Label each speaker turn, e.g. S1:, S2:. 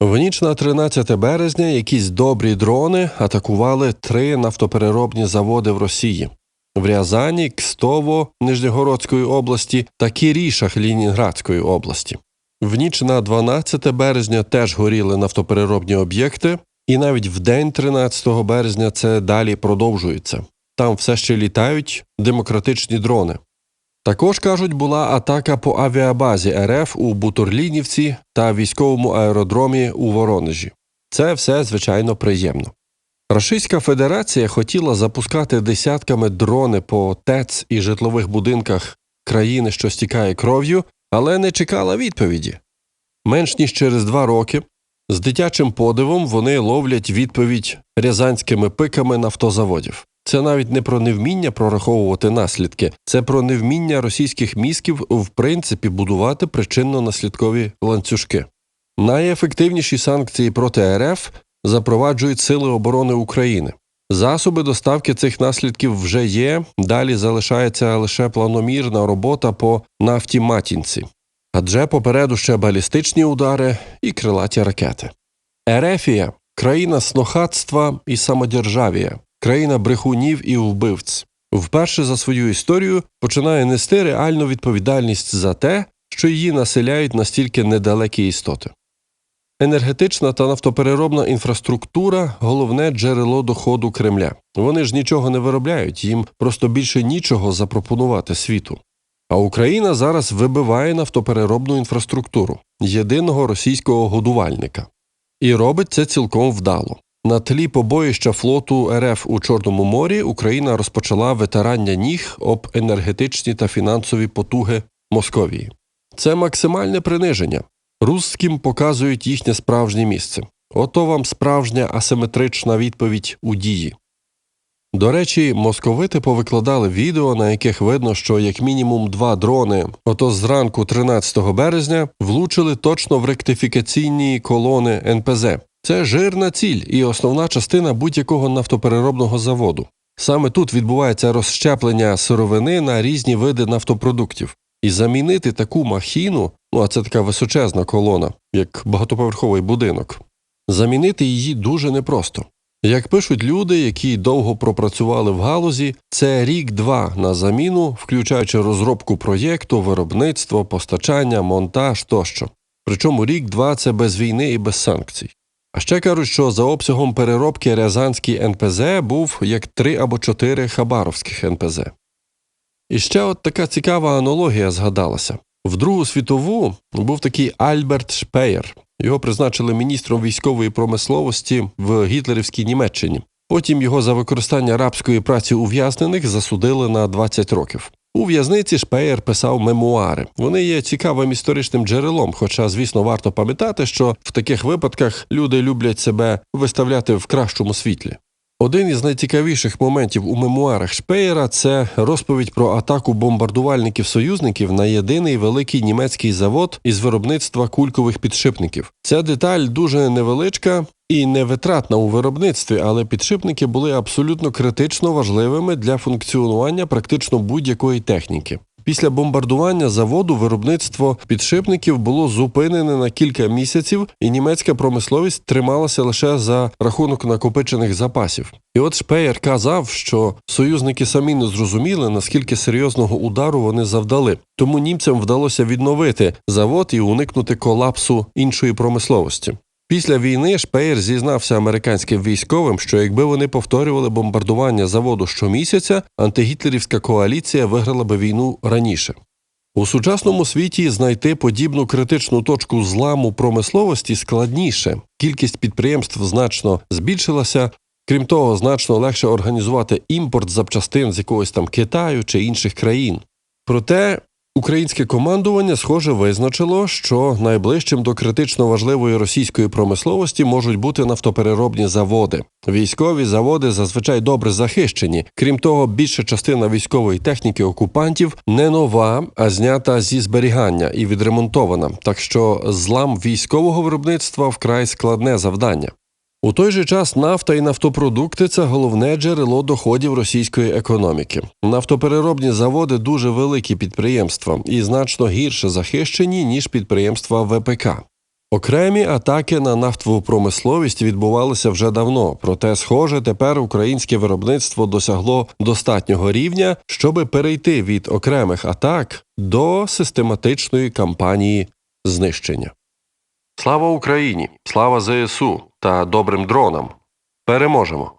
S1: В ніч на 13 березня якісь добрі дрони атакували три нафтопереробні заводи в Росії в Рязані, Кстово Нижньогородської області та Кірішах Лінінградської області. В ніч на 12 березня теж горіли нафтопереробні об'єкти, і навіть в день 13 березня це далі продовжується. Там все ще літають демократичні дрони. Також кажуть, була атака по авіабазі РФ у Бутурлінівці та військовому аеродромі у Воронежі. Це все звичайно приємно. Російська Федерація хотіла запускати десятками дрони по ТЕЦ і житлових будинках країни, що стікає кров'ю, але не чекала відповіді. Менш ніж через два роки з дитячим подивом вони ловлять відповідь рязанськими пиками нафтозаводів. Це навіть не про невміння прораховувати наслідки, це про невміння російських мізків в принципі будувати причинно-наслідкові ланцюжки. Найефективніші санкції проти РФ запроваджують Сили оборони України. Засоби доставки цих наслідків вже є. Далі залишається лише планомірна робота по нафті матінці, адже попереду ще балістичні удари і крилаті ракети. Ерефія країна снохатства і самодержавія, країна брехунів і вбивць. Вперше за свою історію починає нести реальну відповідальність за те, що її населяють настільки недалекі істоти. Енергетична та нафтопереробна інфраструктура головне джерело доходу Кремля. Вони ж нічого не виробляють, їм просто більше нічого запропонувати світу. А Україна зараз вибиває нафтопереробну інфраструктуру єдиного російського годувальника. І робить це цілком вдало. На тлі побоїща флоту РФ у Чорному морі Україна розпочала витирання ніг об енергетичні та фінансові потуги Московії. Це максимальне приниження. Русським показують їхнє справжнє місце. Ото вам справжня асиметрична відповідь у дії. До речі, московити повикладали відео, на яких видно, що як мінімум два дрони, ото зранку 13 березня, влучили точно в ректифікаційні колони НПЗ. Це жирна ціль і основна частина будь-якого нафтопереробного заводу. Саме тут відбувається розщеплення сировини на різні види нафтопродуктів. І замінити таку махіну, ну а це така височезна колона, як багатоповерховий будинок, замінити її дуже непросто. Як пишуть люди, які довго пропрацювали в галузі, це рік-два на заміну, включаючи розробку проєкту, виробництво, постачання, монтаж тощо. Причому рік-два це без війни і без санкцій. А ще кажуть, що за обсягом переробки Рязанський НПЗ був як три або чотири хабаровських НПЗ. І ще от така цікава аналогія згадалася. В Другу світову був такий Альберт Шпеєр. Його призначили міністром військової промисловості в гітлерівській Німеччині. Потім його за використання рабської праці ув'язнених засудили на 20 років. У в'язниці Шпеєр писав мемуари. Вони є цікавим історичним джерелом, хоча, звісно, варто пам'ятати, що в таких випадках люди люблять себе виставляти в кращому світлі. Один із найцікавіших моментів у мемуарах Шпеєра це розповідь про атаку бомбардувальників союзників на єдиний великий німецький завод із виробництва кулькових підшипників. Ця деталь дуже невеличка і невитратна у виробництві, але підшипники були абсолютно критично важливими для функціонування практично будь-якої техніки. Після бомбардування заводу виробництво підшипників було зупинене на кілька місяців, і німецька промисловість трималася лише за рахунок накопичених запасів. І от Шпеєр казав, що союзники самі не зрозуміли, наскільки серйозного удару вони завдали. Тому німцям вдалося відновити завод і уникнути колапсу іншої промисловості. Після війни Шпеєр зізнався американським військовим, що якби вони повторювали бомбардування заводу щомісяця, антигітлерівська коаліція виграла би війну раніше. У сучасному світі знайти подібну критичну точку зламу промисловості складніше. Кількість підприємств значно збільшилася. Крім того, значно легше організувати імпорт запчастин з якогось там Китаю чи інших країн. Проте Українське командування, схоже, визначило, що найближчим до критично важливої російської промисловості можуть бути нафтопереробні заводи. Військові заводи зазвичай добре захищені. Крім того, більша частина військової техніки окупантів не нова, а знята зі зберігання і відремонтована. Так що злам військового виробництва вкрай складне завдання. У той же час нафта і нафтопродукти це головне джерело доходів російської економіки. Нафтопереробні заводи дуже великі підприємства і значно гірше захищені ніж підприємства ВПК. Окремі атаки на нафтову промисловість відбувалися вже давно, проте, схоже, тепер українське виробництво досягло достатнього рівня, щоби перейти від окремих атак до систематичної кампанії знищення. Слава Україні! Слава ЗСУ та добрим дронам! Переможемо!